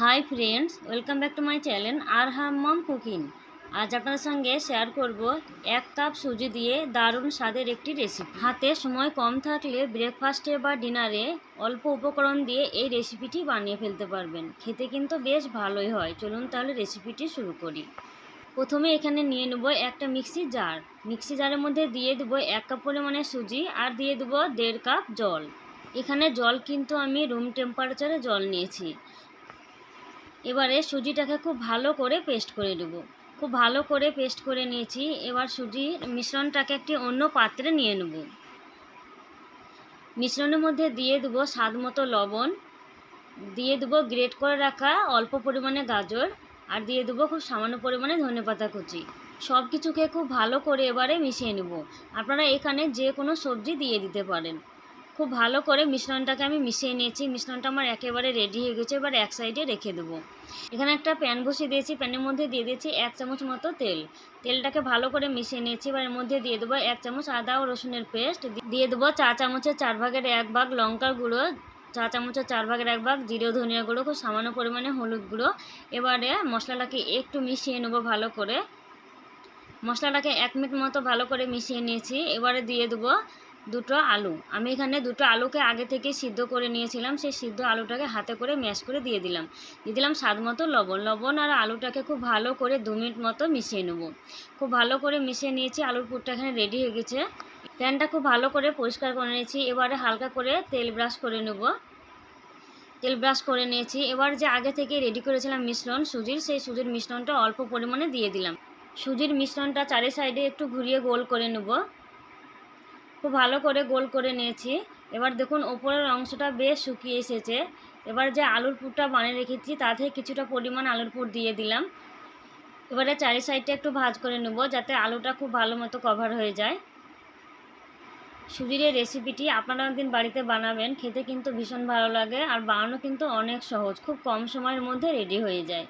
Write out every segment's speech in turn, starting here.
Hi friends welcome back to my channel আর হাম্মাম cooking আজ আপনাদের সঙ্গে শেয়ার করব এক কাপ সুজি দিয়ে দারুণ স্বাদের একটি রেসিপি হাতে সময় কম থাকলে ব্রেকফাস্টে বা ডিনারে অল্প উপকরণ দিয়ে এই রেসিপিটি বানিয়ে ফেলতে পারবেন। খেতে কিন্তু বেশ ভালোই হয়। চলুন তাহলে রেসিপিটি শুরু করি। প্রথমে এখানে নিয়ে নেব একটা মিক্সি জার মিক্সি জারের মধ্যে দিয়ে দেবো এক কাপ পরিমাণে সুজি আর দিয়ে দেবো দেড় কাপ জল। এখানে জল কিন্তু আমি রুম টেম্পারেচারে জল নিয়েছি। এবারে সুজিটাকে খুব ভালো করে পেস্ট করে নেব। খুব ভালো করে পেস্ট করে নিয়েছি। এবার সুজির মিশ্রণটাকে একটি অন্য পাত্রে নিয়ে নেব। মিশ্রণের মধ্যে দিয়ে দেবো স্বাদ মতো লবণ। দিয়ে দেবো গ্রেট করে রাখা অল্প পরিমাণে গাজর। আর দিয়ে দেবো খুব সামান্য পরিমাণে ধনেপাতা কুচি। সব কিছুকে খুব ভালো করে এবারে মিশিয়ে নেব। আপনারা এখানে যে কোনো সবজি দিয়ে দিতে পারেন। খুব ভালো করে মিশ্রণটাকে আমি মিশিয়ে নিয়েছি। মিশ্রণটা আমার একেবারে রেডি হয়ে গেছে, এবার এক সাইডে রেখে দেবো। এখানে একটা প্যান বসিয়ে দিয়েছি প্যানের মধ্যে দিয়ে দিয়েছি এক চামচ মতো তেল। তেলটাকে ভালো করে মিশিয়ে নিয়েছি, এবার এর মধ্যে দিয়ে দেবো এক চামচ আদা ও রসুনের পেস্ট। দিয়ে দেবো চা চামচের চার ভাগের এক ভাগ লঙ্কার গুঁড়ো, চা চামচের চার ভাগের এক ভাগ জিরে ধনিয়া গুঁড়ো, খুব সামান্য পরিমাণে হলুদ গুঁড়ো। এবারে মশলাটাকে একটু মিশিয়ে নেব ভালো করে। মশলাটাকে এক মিনিট মতো ভালো করে মিশিয়ে নিয়েছি। এবারে দিয়ে দেবো দুটো আলু। আমি এখানে দুটো আলুকে আগে থেকে সিদ্ধ করে নিয়েছিলাম। সেই সিদ্ধ আলুটাকে হাতে করে ম্যাশ করে দিয়ে দিলাম। দিয়ে দিলাম স্বাদ মতো লবণ। লবণ আর আলুটাকে খুব ভালো করে দু মিনিট মতো মিশিয়ে নেব। খুব ভালো করে মিশিয়ে নিয়েছি। আলুর পুরটা এখানে রেডি হয়ে গেছে। প্যানটা খুব ভালো করে পরিষ্কার করে নিয়েছি। এবারে হালকা করে তেল ব্রাশ করে নেব। তেল ব্রাশ করে নিয়েছি। এবার যে আগে থেকে রেডি করেছিলাম মিশ্রণ, সুজির, সেই সুজির মিশ্রণটা অল্প পরিমাণে দিয়ে দিলাম। সুজির মিশ্রণটা চারি সাইডে একটু ঘুরিয়ে গোল করে নেব। খুব ভালো করে গোল করে নিয়েছি। এবার দেখুন, ওপরের অংশটা বেশ শুকিয়ে এসেছে। এবার যে আলুর পুরটা বানিয়ে রেখেছি, তা থেকে কিছুটা পরিমাণ আলুর পুর দিয়ে দিলাম। এবারে চারি সাইডটা একটু ভাজ করে নেব, যাতে আলুটা খুব ভালো মতো কভার হয়ে যায়। সুজির রেসিপিটি আপনারা একদিন বাড়িতে বানাবেন, খেতে কিন্তু ভীষণ ভালো লাগে, আর বানানো কিন্তু অনেক সহজ, খুব কম সময়ের মধ্যে রেডি হয়ে যায়।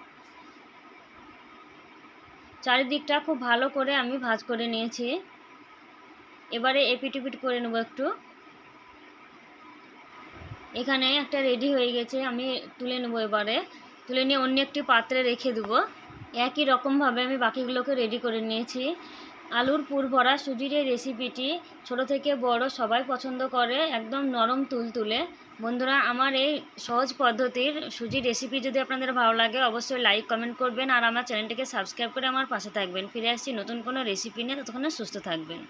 চারিদিকটা খুব ভালো করে আমি ভাজ করে নিয়েছি। এবারে এপিটিপিট করে নেব একটু। এখানে একটা রেডি হয়ে গেছে, আমি তুলে নেব এবারে। তুলে নিয়ে অন্য একটি পাত্রে রেখে দেবো। একই রকমভাবে আমি বাকিগুলোকে রেডি করে নিয়েছি। আলুর পুর ভরা সুজির এই রেসিপিটি ছোট থেকে বড় সবাই পছন্দ করে, একদম নরম তুলতুলে বন্ধুরা, আমার এই সহজ পদ্ধতির সুজির রেসিপি যদি আপনাদের ভালো লাগে, অবশ্যই লাইক, কমেন্ট করবেন আর আমার চ্যানেলটিকে সাবস্ক্রাইব করে আমার পাশে থাকবেন। ফিরে আসছি নতুন কোনো রেসিপি নিয়ে, ততক্ষণে সুস্থ থাকবেন।